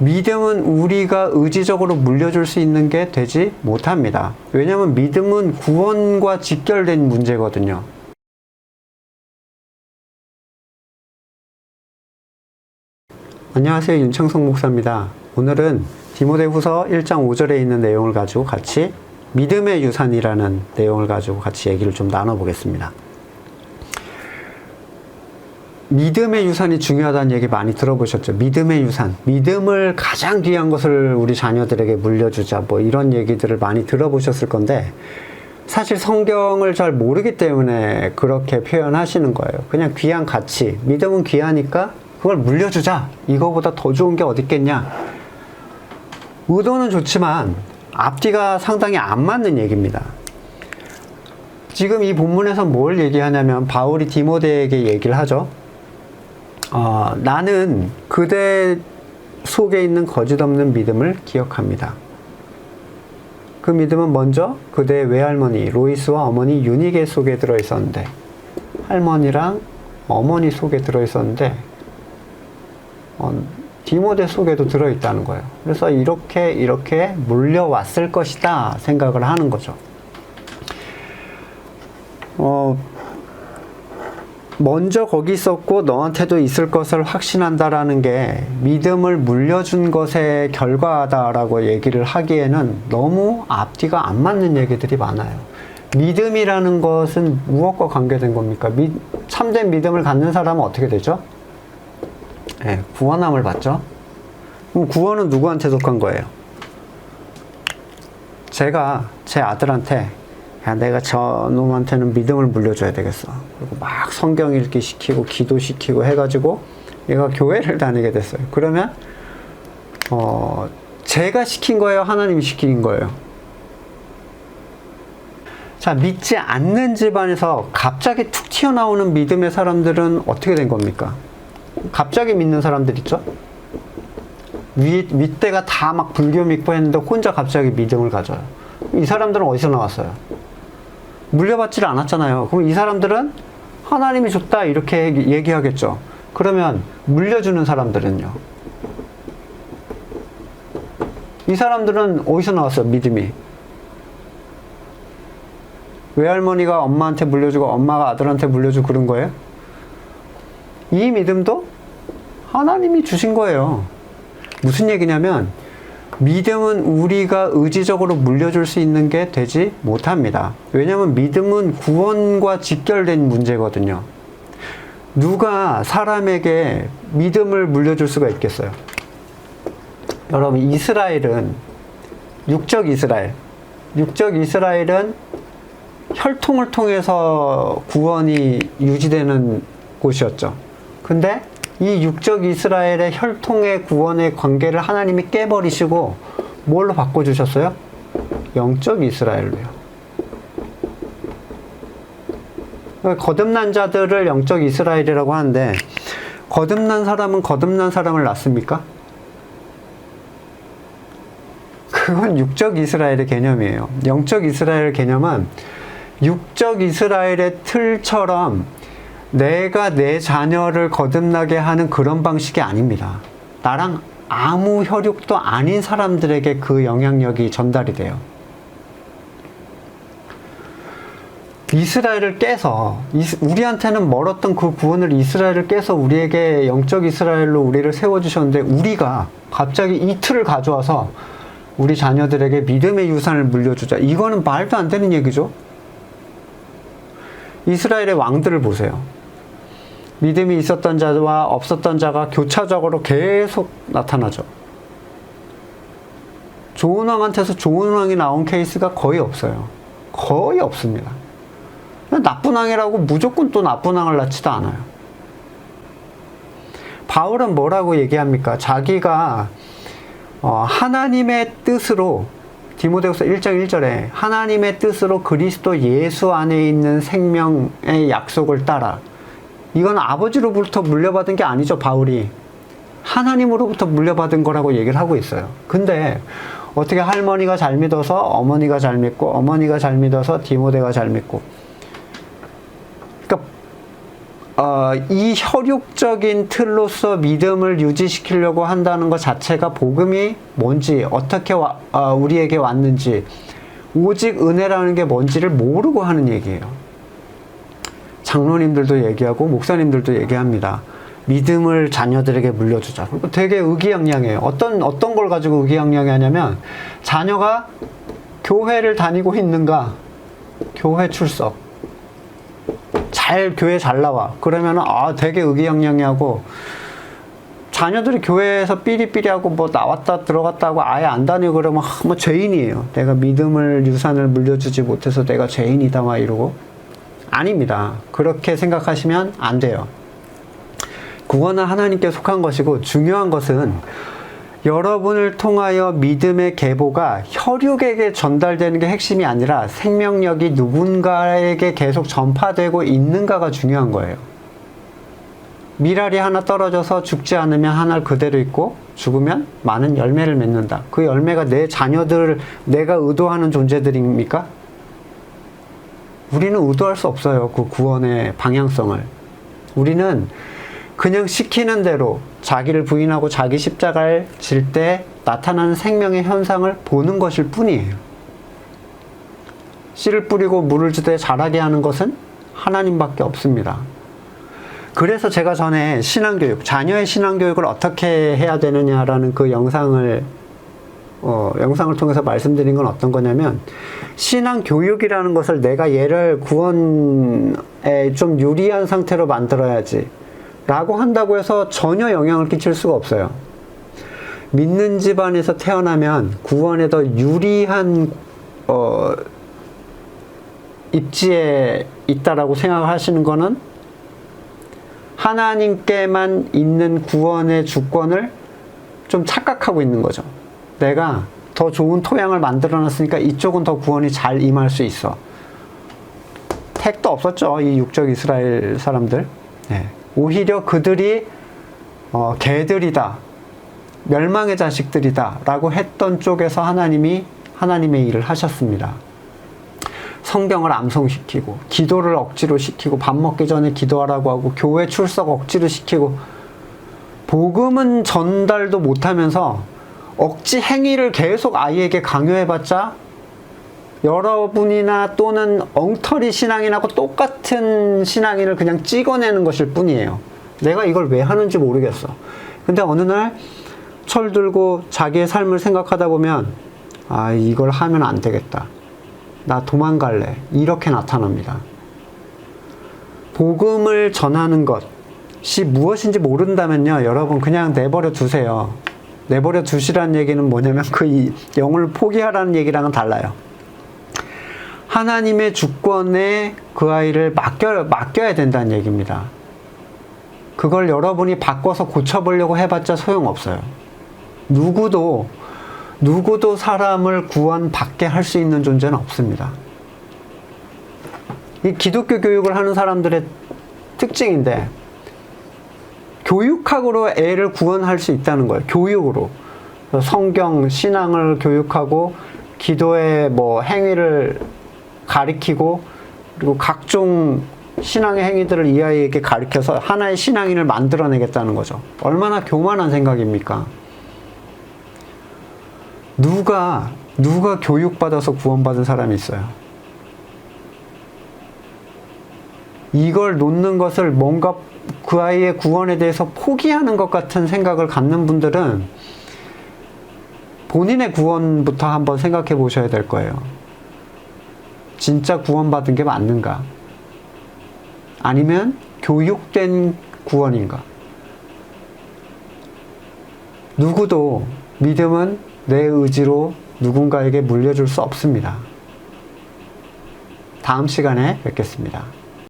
믿음은 우리가 의지적으로 물려줄 수 있는 게 되지 못합니다. 왜냐하면 믿음은 구원과 직결된 문제거든요. 안녕하세요. 윤창성 목사입니다. 오늘은 디모데후서 1장 5절에 있는 내용을 가지고 같이 믿음의 유산이라는 내용을 가지고 같이 얘기를 좀 나눠보겠습니다. 믿음의 유산이 중요하다는 얘기 많이 들어보셨죠? 믿음의 유산. 믿음을 가장 귀한 것을 우리 자녀들에게 물려주자. 뭐 이런 얘기들을 많이 들어보셨을 건데, 사실 성경을 잘 모르기 때문에 그렇게 표현하시는 거예요. 그냥 귀한 가치. 믿음은 귀하니까 그걸 물려주자. 이거보다 더 좋은 게 어딨겠냐. 의도는 좋지만 앞뒤가 상당히 안 맞는 얘기입니다. 지금 이 본문에서 뭘 얘기하냐면 바울이 디모데에게 얘기를 하죠. 어, 나는 그대 속에 있는 거짓 없는 믿음을 기억합니다. 그 믿음은 먼저 그대의 외할머니 로이스와 어머니 유니게 속에 들어 있었는데 할머니랑 어머니 속에 들어 있었는데 어, 디모데 속에도 들어 있다는 거예요. 그래서 이렇게 이렇게 물려왔을 것이다 생각을 하는 거죠. 어, 먼저 거기 있었고 너한테도 있을 것을 확신한다라는 게 믿음을 물려준 것의 결과다라고 얘기를 하기에는 너무 앞뒤가 안 맞는 얘기들이 많아요. 믿음이라는 것은 무엇과 관계된 겁니까? 미, 참된 믿음을 갖는 사람은 어떻게 되죠? 예, 구원함을 받죠. 그럼 구원은 누구한테 속한 거예요? 제가 제 아들한테 야, 내가 저 놈한테는 믿음을 물려줘야 되겠어. 그리고 막 성경 읽기 시키고 기도 시키고 해가지고 얘가 교회를 다니게 됐어요. 그러면 어, 제가 시킨 거예요? 하나님이 시킨 거예요? 자, 믿지 않는 집안에서 갑자기 툭 튀어나오는 믿음의 사람들은 어떻게 된 겁니까? 갑자기 믿는 사람들 있죠? 윗, 윗대가 다 막 불교 믿고 했는데 혼자 갑자기 믿음을 가져요. 이 사람들은 어디서 나왔어요? 물려받지를 않았잖아요. 그럼 이 사람들은 하나님이 줬다 이렇게 얘기- 얘기하겠죠. 그러면 물려주는 사람들은요? 이 사람들은 어디서 나왔어요? 믿음이. 외할머니가 엄마한테 물려주고 엄마가 아들한테 물려주고 그런 거예요? 이 믿음도 하나님이 주신 거예요. 무슨 얘기냐면 믿음은 우리가 의지적으로 물려줄 수 있는 게 되지 못합니다. 왜냐하면 믿음은 구원과 직결된 문제거든요. 누가 사람에게 믿음을 물려줄 수가 있겠어요? 여러분, 이스라엘은 육적 이스라엘, 육적 이스라엘은 혈통을 통해서 구원이 유지되는 곳이었죠. 근데 이 육적 이스라엘의 혈통의 구원의 관계를 하나님이 깨버리시고 뭘로 바꿔주셨어요? 영적 이스라엘로요. 거듭난 자들을 영적 이스라엘이라고 하는데 거듭난 사람은 거듭난 사람을 낳습니까? 그건 육적 이스라엘의 개념이에요. 영적 이스라엘 개념은 육적 이스라엘의 틀처럼 내가 내 자녀를 거듭나게 하는 그런 방식이 아닙니다. 나랑 아무 혈육도 아닌 사람들에게 그 영향력이 전달이 돼요. 이스라엘을 깨서 우리한테는 멀었던 그 구원을 이스라엘을 깨서 우리에게 영적 이스라엘로 우리를 세워 주셨는데 우리가 갑자기 이 틀을 가져와서 우리 자녀들에게 믿음의 유산을 물려주자. 이거는 말도 안 되는 얘기죠. 이스라엘의 왕들을 보세요. 믿음이 있었던 자와 없었던 자가 교차적으로 계속 나타나죠. 좋은 왕한테서 좋은 왕이 나온 케이스가 거의 없어요. 거의 없습니다. 나쁜 왕이라고 무조건 또 나쁜 왕을 낳지도 않아요. 바울은 뭐라고 얘기합니까? 자기가 어, 하나님의 뜻으로 디모데후서 1장 1절에 하나님의 뜻으로 그리스도 예수 안에 있는 생명의 약속을 따라 이건 아버지로부터 물려받은 게 아니죠, 바울이. 하나님으로부터 물려받은 거라고 얘기를 하고 있어요. 근데 어떻게 할머니가 잘 믿어서 어머니가 잘 믿고 어머니가 잘 믿어서 디모데가 잘 믿고 그러니까 어, 이 혈육적인 틀로서 믿음을 유지시키려고 한다는 것 자체가 복음이 뭔지 어떻게 와, 어, 우리에게 왔는지 오직 은혜라는 게 뭔지를 모르고 하는 얘기예요. 장로님들도 얘기하고 목사님들도 얘기합니다. 믿음을 자녀들에게 물려주자. 되게 의기양양해요. 어떤 어떤 걸 가지고 의기양양하냐면 자녀가 교회를 다니고 있는가, 교회 출석, 잘 교회 잘 나와. 그러면은 아 되게 의기양양하고 자녀들이 교회에서 삐리삐리하고 뭐 나왔다 들어갔다 하고 아예 안 다니고 그러면 아, 뭐 죄인이에요. 내가 믿음을 유산을 물려주지 못해서 내가 죄인이다 막 이러고 아닙니다. 그렇게 생각하시면 안 돼요. 구원은 하나님께 속한 것이고 중요한 것은 여러분을 통하여 믿음의 계보가 혈육에게 전달되는 게 핵심이 아니라 생명력이 누군가에게 계속 전파되고 있는가가 중요한 거예요. 미랄이 하나 떨어져서 죽지 않으면 하나 그대로 있고 죽으면 많은 열매를 맺는다. 그 열매가 내 자녀들 내가 의도하는 존재들입니까? 우리는 의도할 수 없어요. 그 구원의 방향성을. 우리는 그냥 시키는 대로 자기를 부인하고 자기 십자가를 질 때 나타나는 생명의 현상을 보는 것일 뿐이에요. 씨를 뿌리고 물을 주되 자라게 하는 것은 하나님밖에 없습니다. 그래서 제가 전에 신앙교육, 자녀의 신앙교육을 어떻게 해야 되느냐라는 그 영상을 어, 영상을 통해서 말씀드린 건 어떤 거냐면 신앙 교육이라는 것을 내가 얘를 구원에 좀 유리한 상태로 만들어야지 라고 한다고 해서 전혀 영향을 끼칠 수가 없어요. 믿는 집안에서 태어나면 구원에 더 유리한 어, 입지에 있다라고 생각하시는 거는 하나님께만 있는 구원의 주권을 좀 착각하고 있는 거죠. 내가 더 좋은 토양을 만들어 놨으니까 이쪽은 더 구원이 잘 임할 수 있어. 택도 없었죠. 이 육적 이스라엘 사람들. 네. 오히려 그들이 어, 개들이다. 멸망의 자식들이다. 라고 했던 쪽에서 하나님이 하나님의 일을 하셨습니다. 성경을 암송시키고, 기도를 억지로 시키고, 밥 먹기 전에 기도하라고 하고, 교회 출석 억지로 시키고, 복음은 전달도 못하면서 억지 행위를 계속 아이에게 강요해봤자 여러분이나 또는 엉터리 신앙인하고 똑같은 신앙인을 그냥 찍어내는 것일 뿐이에요. 내가 이걸 왜 하는지 모르겠어. 근데 어느 날 철 들고 자기의 삶을 생각하다 보면 아, 이걸 하면 안 되겠다. 나 도망갈래. 이렇게 나타납니다. 복음을 전하는 것이 무엇인지 모른다면요. 여러분 그냥 내버려 두세요. 내버려 두시라는 얘기는 뭐냐면 그 영을 포기하라는 얘기랑은 달라요. 하나님의 주권에 그 아이를 맡겨, 맡겨야 된다는 얘기입니다. 그걸 여러분이 바꿔서 고쳐보려고 해봤자 소용없어요. 누구도, 누구도 사람을 구원받게 할 수 있는 존재는 없습니다. 이 기독교 교육을 하는 사람들의 특징인데, 교육학으로 애를 구원할 수 있다는 거예요. 교육으로. 성경, 신앙을 교육하고, 기도의 뭐 행위를 가리키고, 그리고 각종 신앙의 행위들을 이 아이에게 가리켜서 하나의 신앙인을 만들어내겠다는 거죠. 얼마나 교만한 생각입니까? 누가, 누가 교육받아서 구원받은 사람이 있어요? 이걸 놓는 것을 뭔가 그 아이의 구원에 대해서 포기하는 것 같은 생각을 갖는 분들은 본인의 구원부터 한번 생각해 보셔야 될 거예요. 진짜 구원받은 게 맞는가? 아니면 교육된 구원인가? 누구도 믿음은 내 의지로 누군가에게 물려줄 수 없습니다. 다음 시간에 뵙겠습니다.